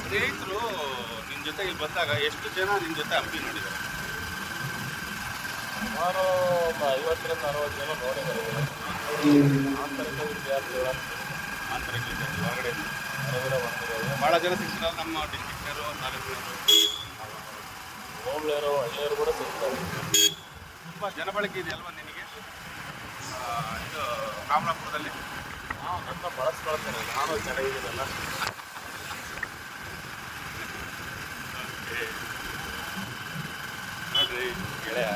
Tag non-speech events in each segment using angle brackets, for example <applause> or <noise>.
ಸ್ನೇಹಿತರು ನಿನ್ನ ಜೊತೆ ಇಲ್ಲಿ ಬಂದಾಗ ಎಷ್ಟು ಜನ ನಿನ್ನ ಜೊತೆ ಹಂಪಿ ನೋಡಿದ್ದಾರೆ ಸುಮಾರು ಒಂದು ಐವತ್ತರಿಂದ ಅರವತ್ತು ಜನ ನೋಡಿದ್ದಾರೆ. ಆಂತರಿಕ ವಿದ್ಯಾರ್ಥಿಗಳ. ಆಂತರಿಕ ವಿದ್ಯಾರ್ಥಿ ಹೊರಗಡೆ ಹೊರಗಡೆ ಬಂದಿರೋದು. ಭಾಳ ಜನ ಸಿಗ್ತಾರೆ ನಮ್ಮ ಡಿಸ್ಟ್ರಿಕ್ಟರು ತಾಲೂಕಿನವರು ಹೋಗ್ಲೇರು ಹಳ್ಳಿಯರು ಕೂಡ ಸಿಗ್ತಾರೆ. ತುಂಬ ಜನಬಳಕೆ ಇದೆ ಅಲ್ವಾ ನಿನಗೆ ಇದು ಕಾಮಲಾಪುರದಲ್ಲಿ ನಾವು ನನ್ನ ಬಳಸ್ಕೊಳ್ತೇನೆ ನಾನು ಚೆನ್ನಾಗಿದ್ದೀನಲ್ಲ ನೋಡ್ರಿ ಗೆಳೆಯ.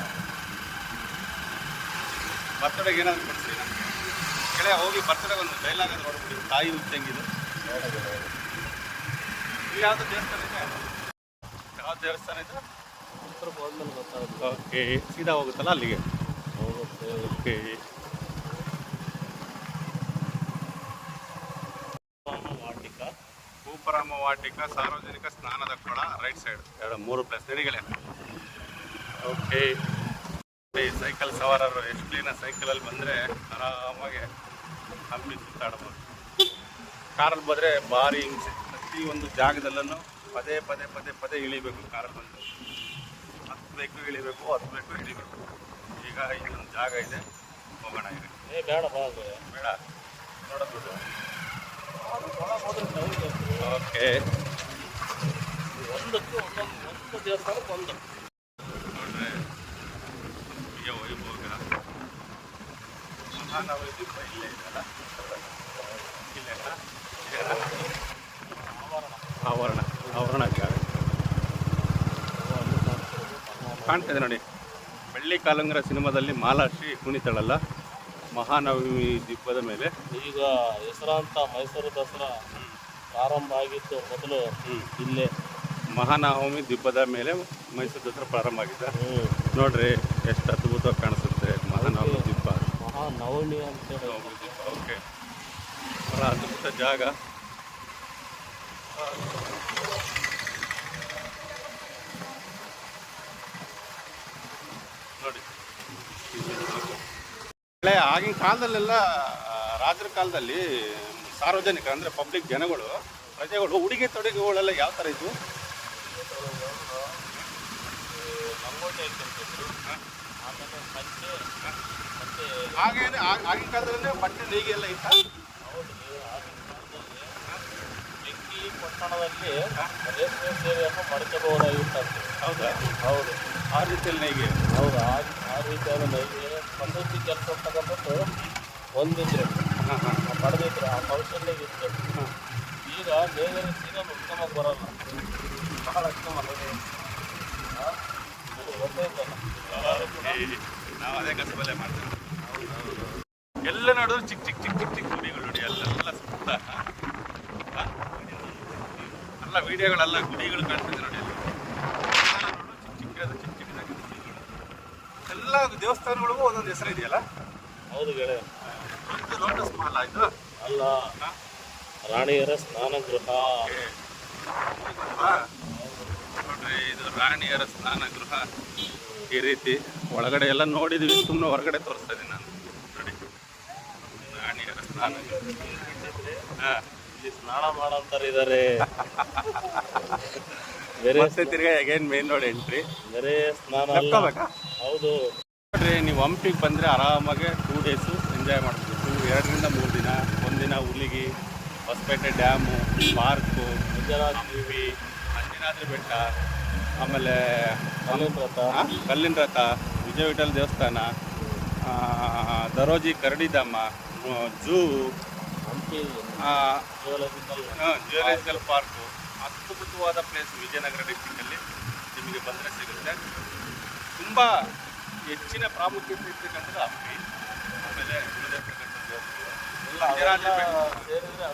ಬರ್ತಡೆಗೆ ಏನಾದ್ರು ಕೊಡ್ತೀವಿ ಗೆಳೆಯ ಹೋಗಿ ಬರ್ತಡೆಗೆ ಒಂದು ಡೈಲಾಗ್ ಅದು ನೋಡ್ಬಿಡಿ ತಾಯಿ ಹುಚ್ಚಂಗಿದು ಇಲ್ಲಿ ಯಾವುದು ದೇವಸ್ಥಾನ ಇದೆ? ಯಾವ ದೇವಸ್ಥಾನ ಇದೆ? ಉತ್ತರ ಬಂದ್ಮೇಲೆ ಗೊತ್ತಾಗುತ್ತೆ. ಓಕೆ ಸೀದಾ ಹೋಗುತ್ತಲ್ಲ ಅಲ್ಲಿಗೆ? ಹೋಗುತ್ತೆ. ಓಕೆ ಭೂಪರಾಮ ವಾಟಿಕ ಸಾರ್ವಜನಿಕ ಸ್ನಾನದ ಕೊಳ ರೈಟ್ ಸೈಡ್ ಎರಡು ಮೂರು ಪ್ಲೇಸ್ ನಡಿಗಳೇ ಓಕೆ ಈ ಸೈಕಲ್ ಸವಾರರು ಎಷ್ಟು ಕ್ಲೀನ ಸೈಕಲಲ್ಲಿ ಬಂದರೆ ಆರಾಮಾಗಿ ಹಂಪಿ ಸುತ್ತಾಡ್ಬೋದು. ಕಾರಲ್ಲಿ ಬಂದರೆ ಭಾರಿ ಹಿಂಸೆ. ಪ್ರತಿಯೊಂದು ಜಾಗದಲ್ಲೂ ಪದೇ ಪದೇ ಪದೇ ಪದೇ ಇಳಿಬೇಕು ಕಾರಲ್ಲಿ ಬಂದು. ಹತ್ತಬೇಕು ಇಳಿಬೇಕು ಹತ್ತಬೇಕು ಇಳಿಬೇಕು. ಈಗ ಇನ್ನೊಂದು ಜಾಗ ಇದೆ. ಹೋಗೋಣ ಇರಿ ಏ ಬೇಡ ಬೇಡ. ನೋಡೋದು ಅದು ಒಳಗೆ ಹೋದ್ರೆ ಟೈಮ್ ಬೇಕು. ಓಕೆ. ಒಂದಕ್ಕೆ ಒಂದೊಂದು ಒಂದು ದೇವಸ್ಥಾನಕ್ಕೆ ಒಂದು. ನೋಡ್ರೆ ಪ್ರಿಯ ವೈಭೋಗ. ನಾವು ದೀಪ ಇಲ್ಲೇ ಇದೆಯಲ್ಲ? ಇಲ್ಲೇ ಆವರಣ. ಆವರಣ. ಕಾಣ್ತಾ ಕಾಣ್ತಿದೆ ನೋಡಿ. ಬೆಳ್ಳಿ ಕಾಲಂಗರ ಸಿನಿಮಾದಲ್ಲಿ ಮಾಲಾಶ್ರೀ ಕುಣಿತಾಳಲ್ಲ? ಮಹಾನವಮಿ ದೀಪದ ಮೇಲೆ. ಈಗ ಹೆಸರಾಂತ ಮೈಸೂರು ದಸರಾ ಪ್ರಾರಂಭ ಆಗಿತ್ತು ಮೊದಲು. ಇಲ್ಲೇ. ಮಹಾನವಮಿ ದೀಪದ ಮೇಲೆ ಮೈಸೂರು ದಸರಾ ಪ್ರಾರಂಭ ಆಗಿದೆ. ನೋಡ್ರಿ ಎಷ್ಟು ಅದ್ಭುತವಾಗಿ ಕಾಣಿಸುತ್ತೆ ಮಹಾನವಮಿ ದೀಪ ಮಹಾನವಮಿ ಅಂತ ದೀಪ ಓಕೆ. ಬಹಳ ಅದ್ಭುತ ಜಾಗ. ಆಗಿನ ಕಾಲದಲ್ಲೆಲ್ಲ ರಾಜರ ಕಾಲದಲ್ಲಿ ಸಾರ್ವಜನಿಕ ಅಂದರೆ ಪಬ್ಲಿಕ್ ಜನಗಳು, ಪ್ರಜೆಗಳು, ಉಡುಗೆ ತೊಡುಗೆಗಳೆಲ್ಲ ಯಾವ ಥರ ಇದ್ವು? ಹಾಗೇನೆ ಆಗಿನ ಕಾಲದಲ್ಲೇ ಬಟ್ಟೆ ನೀಗೆ ಎಲ್ಲ ಇತ್ತ? ಪಟ್ಟಣದಲ್ಲಿ ರೇಷ್ಮೆ ಸೇವೆಯನ್ನು ಮಾಡ್ಕೋಬಹುದಾಗಿತ್ತಂತೆ ಹೌದಾ? ಹೌದು, ಆ ರೀತಿಯಲ್ಲಿ ನೇಯ್ಗೆ. ಹೌದು, ಆ ರೀತಿಯಾದ ನೈಗೆ ಪದ್ಧತಿ ಕೆಲಸ ಅಂತಕ್ಕಂಥದ್ದು ಹೊಂದಿದ್ರೆ ಪಡೆದಿದ್ರೆ ಆ ಕೌಶಲ್ಯ ಇತ್ತು ಈಗ ಬೇರೆ ಸೀರೆ ಉತ್ತಮವಾಗಿ ಬರಲ್ಲ. ಬಹಳ ಉತ್ತಮ ನಾವು ಅದೇ ಕಸಬಲ್ಲೇ ಮಾಡ್ತೇವೆ. ಎಲ್ಲ ನೋಡಿದ್ರು ಚಿಕ್ಕ ಚಿಕ್ಕ ಚಿಕ್ಕ ಚಿಕ್ಕ ಚಿಕ್ಕ ಗುಡಿಗಳು ನೋಡಿ ಅಲ್ಲೆಲ್ಲ ಸುತ್ತ? ಎಲ್ಲ ವಿಡಿಯೋಗಳೆಲ್ಲ ಗುಡಿಗಳು ಕಾಣ್ತಿದ್ರು ನೋಡಿ ಅಲ್ಲಿ. ಎಲ್ಲ ನೋಡು ಚಿಕ್ಕ ಚಿಕ್ಕದು ಚಿಕ್ಕ ಚಿಕ್ಕದಾಗಿ ಗುಡಿಗಳು ಎಲ್ಲ ದೇವಸ್ಥಾನಗಳಿಗೂ ಒಂದೊಂದು ಹೆಸರು ಇದೆಯಲ್ಲ? ಹೌದು ಗೆಳೆಯ. ಇದು ಲೋಟಸ್ ಮಹಲ್ ಆಯ್ತು? ಅಲ್ಲ ರಾಣಿಯರ ಸ್ನಾನ ಗೃಹ ನೋಡ್ರಿ ಇದು ರಾಣಿಯರ ಸ್ನಾನ ಗೃಹ ಈ ರೀತಿ ಒಳಗಡೆ ಎಲ್ಲ ನೋಡಿದ್ವಿ ಸುಮ್ಮನೆ ಹೊರಗಡೆ ತೋರಿಸ್ತಾ ಇದ್ದೀನಿ ನಾನು. ನೋಡಿ. ರಾಣಿಯರ ಸ್ನಾನ ಹಾ. ಇಲ್ಲಿ ಸ್ನಾನ ಮಾಡೋಂತಾರೆ ಇದಾರೆ. ಬೇರೆ ತಿರ್ಗಾ ಅಗೇನ್ ಮೇನ್ ರೋಡ್ ಎಂಟ್ರಿ ಬೇರೆ ಸ್ನಾನ ಅಲ್ಲ. ಹೌದು. ನೋಡ್ರಿ ನೀವು ಹಂಪಿಗೆ ಬಂದರೆ ಆರಾಮಾಗಿ ಟೂ ಡೇಸು ಎಂಜಾಯ್ ಮಾಡಬೇಕು ಎರಡರಿಂದ ಮೂರು ದಿನ ಒಂದಿನ ಹುಲಿಗಿ ಹೊಸಪೇಟೆ ಡ್ಯಾಮು ಪಾರ್ಕು ಗುಜರಾತ್. ಅಂಜನಾದ್ರಿ ಬೆಟ್ಟ ಆಮೇಲೆ ಕಲ್ಲಿನ ರಥ. ಕಲ್ಲಿನ ರಥ ವಿಜಯ ವಿಠಲ ದೇವಸ್ಥಾನ ದರೋಜಿ ಕರಡಿಧಾಮ ಝೂ ಹಂಪಿ. ಜಿಯೋಲಾಜಿಕಲ್ ಪಾರ್ಕು ಅದ್ಭುತವಾದ ಪ್ಲೇಸ್ ವಿಜಯನಗರ ಡಿಸ್ಟಿಕಲ್ಲಿ ನಿಮಗೆ ಬಂದರೆ ಸಿಗುತ್ತೆ. ತುಂಬ ಹೆಚ್ಚಿನ ಪ್ರಾಮುಖ್ಯತೆ ಇರ್ತಕ್ಕಂಥದ್ದು ಹಂಪಿ ಆಮೇಲೆ ಉಳಿದಿರ್ತಕ್ಕಂಥ ದೇವಸ್ಥಾನ ಎಲ್ಲ ಅಂಜನಾದ್ರಿ ಬೆಟ್ಟ ಸೇರಿದ್ರೆ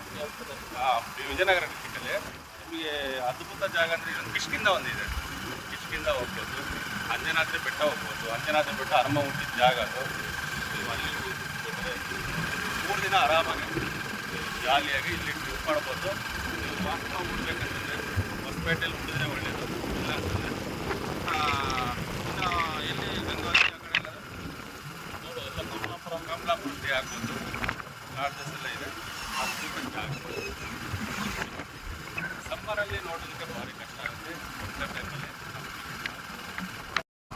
ಹಂಪಿ ವಿಜಯನಗರ ಡಿಸ್ಟಿಕಲ್ಲಿ ನಿಮಗೆ ಅದ್ಭುತ ಜಾಗ ಅಂದರೆ ಇದೊಂದು ಕಿಷ್ಕಿಂದ ಒಂದಿದೆ ಕಿಷ್ಕಿಂದ ಹೋಗ್ಬೋದು ಅಂಜನಾದ್ರಿ ಬೆಟ್ಟ ಹೋಗ್ಬೋದು ಅಂಜನಾದ್ರಿ ಬೆಟ್ಟ ಅರಮ ಹುಟ್ಟಿದ ಜಾಗ ಅದು. ನೀವು ಅಲ್ಲಿ ಮೂರು ದಿನ ಆರಾಮಾಗಿ ಜಾಲಿಯಾಗಿ ಇಲ್ಲಿ ಟ್ರಿಪ್ ಮಾಡ್ಬೋದು. ನೀವು ವಾಸ್ತವ ಹೊಸಪೇಟೆಯಲ್ಲಿ ಉಳಿದ್ರೆ ಒಳ್ಳೆಯದು ಇಲ್ಲ ಅಂತಂದರೆ ಇನ್ನು ಎಲ್ಲಿ ಗಂಗಾವತಿ ಆ ಕಡೆ ಎಲ್ಲ ನೋಡು ಎಲ್ಲ ಕಮಲಾಪುರ ಕಮಲಾಪುರ ಸ್ಟೇ ಆಗ್ಬೋದು ಲಾಡ್ಜಸ್ ಎಲ್ಲ ಇದೆ ಅಷ್ಟು ಬೆಟ್ಟ ಆಗ್ಬೋದು ಸಮ್ಮರಲ್ಲಿ ನೋಡೋದಕ್ಕೆ ಭಾರಿ ಕಷ್ಟ ಆಗುತ್ತೆ. winter time ಅಲ್ಲಿ.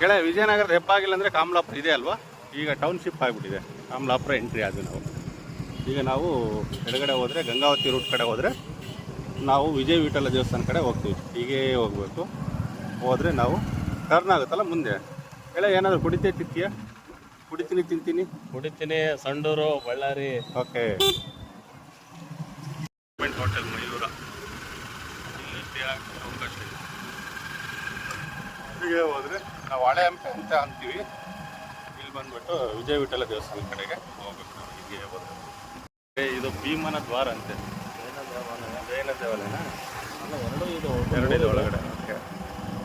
ಕೆಳ ವಿಜಯನಗರದ ಹೆಬ್ಬಾಗಿಲ್ಲ ಅಂದರೆ ಕಾಮಲಾಪುರ ಇದೆ ಅಲ್ವಾ? ಈಗ ಟೌನ್ಶಿಪ್ ಆಗಿಬಿಟ್ಟಿದೆ. ಕಾಮಲಾಪುರ ಎಂಟ್ರಿ ಆದ್ವಿ ನಾವು. ಈಗ ನಾವು ಎಡಗಡೆ ಹೋದರೆ ಗಂಗಾವತಿ ರೂಟ್ ಕಡೆ ಹೋದರೆ ನಾವು ವಿಜಯ ವಿಠಲ ದೇವಸ್ಥಾನ ಕಡೆ ಹೋಗ್ತೀವಿ. ಹೀಗೇ ಹೋಗಬೇಕು. ಹೋದರೆ ನಾವು ಟರ್ನ್ ಆಗುತ್ತಲ್ಲ ಮುಂದೆ. ಕೆಳ ಏನಾದರೂ ಕುಡಿತೇ ತಿಂತೀಯ? ಕುಡಿತೀನಿ ತಿಂತೀನಿ. ಕುಡಿತೀನಿ ಸಂಡೂರು ಬಳ್ಳಾರಿ. ಓಕೆ ಹೋಟೆಲ್ ಮಯೂರ ಇಲ್ಲಿ ಟೀ ಹಾಕೋ ಅವಕಾಶ ಇದೆ ಹೀಗೆ ಹೋದರೆ ನಾವು ಹಳೆ ಹಂಪೆ ಅಂತ ಅಂತೀವಿ. ಇಲ್ಲಿ ಬಂದ್ಬಿಟ್ಟು ವಿಜಯ ವಿಠಲ ದೇವಸ್ಥಾನ ಕಡೆಗೆ ಹೋಗ್ಬೇಕು ನಾವು ಹೀಗೆ ಹೋದ್ರೆ. ಇದು ಭೀಮನ ದ್ವಾರ ಅಂತೆ. ಜೈನ ದೇವಾಲಯನ? ಎರಡು ಇದು ಎರಡಿದೆ ಒಳಗಡೆ. ಓಕೆ.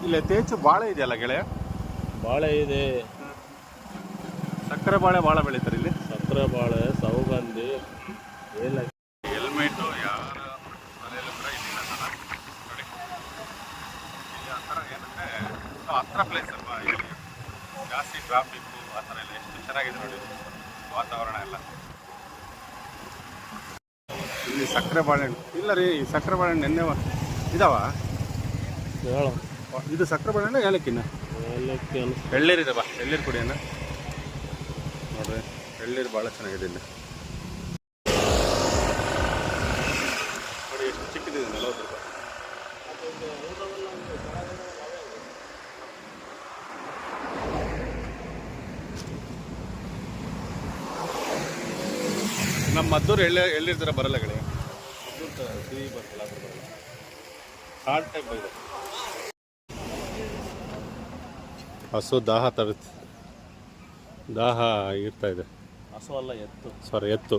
ಇಲ್ಲಿ ತೇಚು ಬಾಳೆ ಇದೆಯಲ್ಲ ಗೆಳೆಯ? ಬಾಳೆ ಇದೆ. ಸಕ್ಕರೆ ಬಾಳೆ ಭಾಳ ಬೆಳೀತಾರೆ ಇಲ್ಲಿ. ಸಕ್ಕರೆ ಬಾಳೆ ಸೌಗಂಧಿ ಏಲಕ್ಕಿ ಹೆಲ್ಮೆಟು ಯಾರ ತಲೆಯಲ್ಲೂ ಕೂಡ ಇದಿಲ್ಲ ಸಲ ನೋಡಿ ಇಲ್ಲಿ ಆ ಥರ ಏನಂದರೆ ಹತ್ರ ಪ್ಲೇಸ್ ಅಲ್ವಾ? ಇಲ್ಲಿ ಜಾಸ್ತಿ ಟ್ರಾಫಿಕ್ ಆ ಥರ ಎಲ್ಲ ಎಷ್ಟು ಚೆನ್ನಾಗಿದೆ ನೋಡಿ. ವಾತಾವರಣ ಎಲ್ಲ. ಇಲ್ಲಿ ಸಕ್ಕರೆ ಬಾಳೆಹಣ್ಣು ಇಲ್ಲ ರೀ ಈ ಸಕ್ಕರೆ ಬಾಳೆಹಣ್ಣು ನೆನ್ನೆ ಇದಾವ? ಹೇಳು. ಇದು ಸಕ್ಕರೆ ಬಾಳೆಹಣ್ಣು ಏಲಕ್ಕಿನ? ಬಾ ಎಳ್ಳೀರು ಕುಡಿಯೋಣ. ನೋಡ್ರಿ ಎಳ್ಳೀರು ಭಾಳ ಚೆನ್ನಾಗಿದೆ ಇಲ್ಲಿ ನೋಡಿ ಎಷ್ಟು ಚಿಕ್ಕದಿದೆ ನಲವತ್ತು ರೂಪಾಯಿ ನಮ್ಮ ಮದ್ದೂರು ಎಲ್ಲಿ ಎಲ್ಲಿರ್ತಾರೆ ಬರಲ್ಲ ಗೆಳೆಯ ಸಿಹಿ ಬರಲ್ಲ ಹಾರ್ಡ್ ಟೈಪ್ ಇದೆ ಹಸು ದಾಹ ತರುತ್ತೆ ದಾಹ ಇರ್ತಾ ಇದೆ. ಹಸು ಅಲ್ಲ ಎತ್ತು. ಸಾರಿ ಎತ್ತು.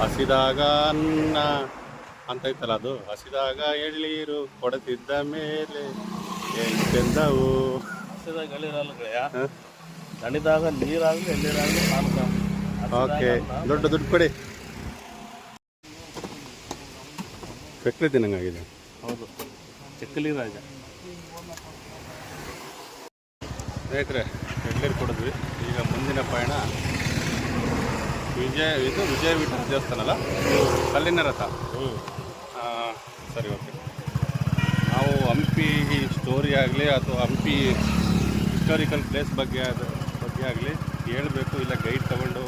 ಹಸಿದಾಗ ಅನ್ನ ಅಂತ ಐತಲ್ಲ ಅದು? ಹಸಿದಾಗ ಎಳ್ಳೀರು ಕೊಡತಿದ್ದ ಮೇಲೆ ಎಂತೆಂದವು? ಹಸಿದಾಗ ಎಳ್ಳಿರಲ್ಲ ಗೆಳೆಯ ದಣಿದಾಗ ನೀರಾಗಲಿ ಎಳ್ಳಿರಾಗಲಿ ಓಕೆ ದೊಡ್ಡ ದುಡ್ಡು ಕೊಡಿ. ಬೆಕ್ಲಿ ತಿನ್ನಂಗಾಗಿದೆ. ಹೌದು ಚಕ್ಕಲಿ ರಾಜ. ಸ್ನೇಹಿತರೆ ಎಳ್ಳೀರು ಕೊಡಿದ್ವಿ. ಈಗ ಮುಂದಿನ ಪಯಣ. ವಿಜಯ ಇದು ವಿಜಯ ವಿಠಲ ದೇವಸ್ಥಾನ ಅಲ್ಲ ಕಲ್ಲಿನ ರಥ. ಸರಿ ಓಕೆ. ನಾವು ಹಂಪಿ ಸ್ಟೋರಿ ಆಗಲಿ ಅಥವಾ ಹಂಪಿ ಹಿಸ್ಟಾರಿಕಲ್ ಪ್ಲೇಸ್ ಬಗ್ಗೆ ಅದು ಬಗ್ಗೆ ಆಗಲಿ ಹೇಳಬೇಕು, ಇಲ್ಲ ಗೈಡ್ ತಗೊಂಡು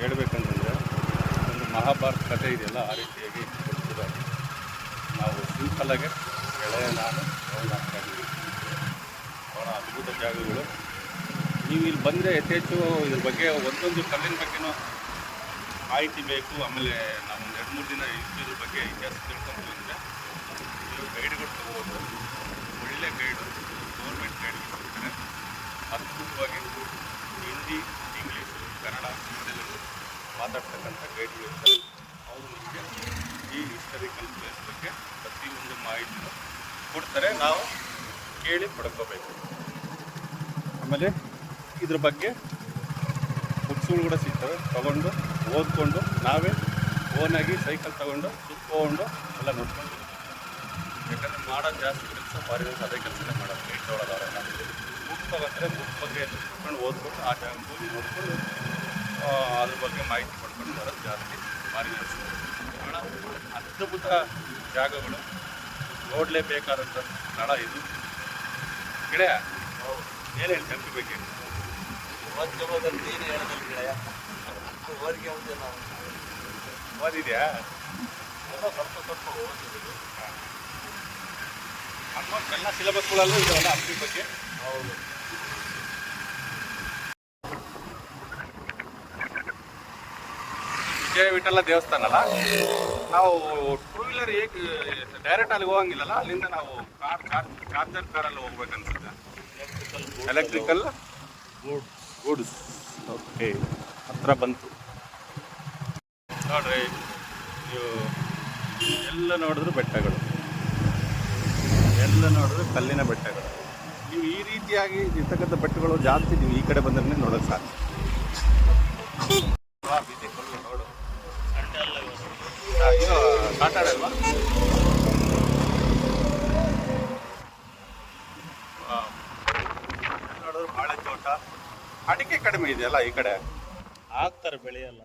ಹೇಳಬೇಕಂತಂದರೆ ಒಂದು ಮಹಾಭಾರತ ಕಥೆ ಇದೆಯಲ್ಲ, ಆ ರೀತಿಯಾಗಿ ಕೊಡ್ತಿದ್ದಾರೆ. ನಾವು ಸಿಂಪಲ್ಲಾಗೆ ಬೆಳೆ ನಾನು ಹಾಕ್ತಾ ಅವರ ಅದ್ಭುತ ಜಾಗಗಳು. ನೀವು ಇಲ್ಲಿ ಬಂದರೆ ಯಥೇಚ್ಛು ಇದ್ರ ಬಗ್ಗೆ ಒಂದೊಂದು ಕಲ್ಲಿನ ಬಗ್ಗೆನೂ ಮಾಹಿತಿ ಬೇಕು. ಆಮೇಲೆ ನಾವು ಒಂದು ಎರಡು ಮೂರು ದಿನ ಇದ್ರ ಬಗ್ಗೆ ಇತಿಹಾಸ ತಿಳ್ಕೊಂಡು ಅಂದರೆ ಗೈಡ್ಗಳು ತಗೋಬೋದು. ಒಳ್ಳೆ ಗೈಡು ಅದ್ಭುತವಾಗಿ ಹಿಂದಿ, ಇಂಗ್ಲೀಷು, ಕನ್ನಡ ಇದೆಲ್ಲವೂ ಮಾತಾಡ್ತಕ್ಕಂಥ ಗೈಡ್ಗಳು ಇರ್ತಾರೆ ಅವರು ನಮಗೆ ಈ ಹಿಸ್ಟರಿಕಲ್ ಪ್ಲೇಸ್ ಬಗ್ಗೆ ಪ್ರತಿಯೊಂದು ಮಾಹಿತಿನೂ ಕೊಡ್ತಾರೆ. ನಾವು ಕೇಳಿ ಪಡ್ಕೋಬೇಕು. ಆಮೇಲೆ ಇದ್ರ ಬಗ್ಗೆ ಬುಕ್ಸ್ಗಳು ಕೂಡ ಸಿಗ್ತವೆ. ತಗೊಂಡು ಓದ್ಕೊಂಡು ನಾವೇ ಓನಾಗಿ ಸೈಕಲ್ ತಗೊಂಡು ಸುತ್ಕೊಂಡು ಎಲ್ಲ ನೋಡ್ಕೊಂಡು ಯಾಕಂದರೆ ಮಾಡೋದು ಜಾಸ್ತಿ ಕೆಲಸ ಬಾರಿ ಅದೇ ಕೆಲಸನೇ ಮಾಡೋದು ಗೈಡ್ ತಗೊಂಡ್ರೆ ಬುಕ್ ಬಗ್ಗೆ ತಿಳ್ಕೊಂಡು ಓದ್ಕೊಂಡು ಆ ಟೈಮ್ ಹೋಗಿ ನೋಡ್ಕೊಂಡು ಅದ್ರ ಬಗ್ಗೆ ಮಾಹಿತಿ ಪಡ್ಕೊಂಡು ಬರೋದು ಜಾಸ್ತಿ ಭಾರಿ ಕಾರಣ ಅದ್ಭುತ ಜಾಗಗಳು. ನೋಡಲೇಬೇಕಾದಂಥ ಸ್ಥಳ ಇದು. ಗಿಡಯ ಏನೇನು ಬಗ್ಗೆ? ಓದ್ಕೋಬೋದಂತ ನೀನು ಹೇಳೋದಿಲ್ಲ ಗೆಳೆಯ. ಓದಿಗೆ ಮುಂದೆ ನಾವು ಓದಿದ್ಯಾ? ಏನೋ ಸ್ವಲ್ಪ ಸ್ವಲ್ಪ ಓದಿದ್ದೀವಿ ಆಲ್ಮೋಸ್ಟ್ ಎಲ್ಲ ಸಿಲೆಬಸ್ಗಳಲ್ಲೂ ಇದಾವಲ್ಲ ಹಂಪಿ ಬಗ್ಗೆ? ಹೌದು. ವಿಜಯ ವಿಠಲ ದೇವಸ್ಥಾನ ಅಲ್ಲ ನಾವು ಟೂ ವೀಲರ್ ಹೇಗೆ ಡೈರೆಕ್ಟ್ ಅಲ್ಲಿ ಹೋಗಂಗಿಲ್ಲಲ್ಲ ಅಲ್ಲಿಂದ ನಾವು ಕಾರ್ ಕಾರ್ ಚಾರ್ಜರ್ ಕಾರಲ್ಲಿ ಹೋಗ್ಬೇಕನ್ಸುತ್ತೆ. ಎಲೆಕ್ಟ್ರಿಕಲ್ ಗುಡ್ ಗೂಡ್ಸ್ ಓಕೆ ಹತ್ರ ಬಂತು. ನೋಡ್ರಿ ನೀವು ಎಲ್ಲ ನೋಡಿದ್ರು ಬೆಟ್ಟಗಳು. ಎಲ್ಲ ನೋಡಿದ್ರು ಕಲ್ಲಿನ ಬೆಟ್ಟಗಳು. ನೀವು ಈ ರೀತಿಯಾಗಿ ಇರ್ತಕ್ಕಂಥ ಬೆಟ್ಟಗಳು ಜಾಸ್ತಿ ನೀವು ಈ ಕಡೆ ಬಂದ್ರೆ ನೋಡೋಕೆ ಸಾಕು <laughs> ವಾ, ಬಿಸಿ full ನೋಡು ಸಂಡೆ ಅಲ್ಲ ಇವತ್ತು ವಾವ್. ನೋಡಿದ್ರು ಬಾಳೆ ತೋಟ. ಅಡಿಕೆ ಕಡಿಮೆ ಇದೆಯಲ್ಲ ಈ ಕಡೆ? ಆಗ್ತಾರೆ ಬೆಳೆಯಲ್ಲ.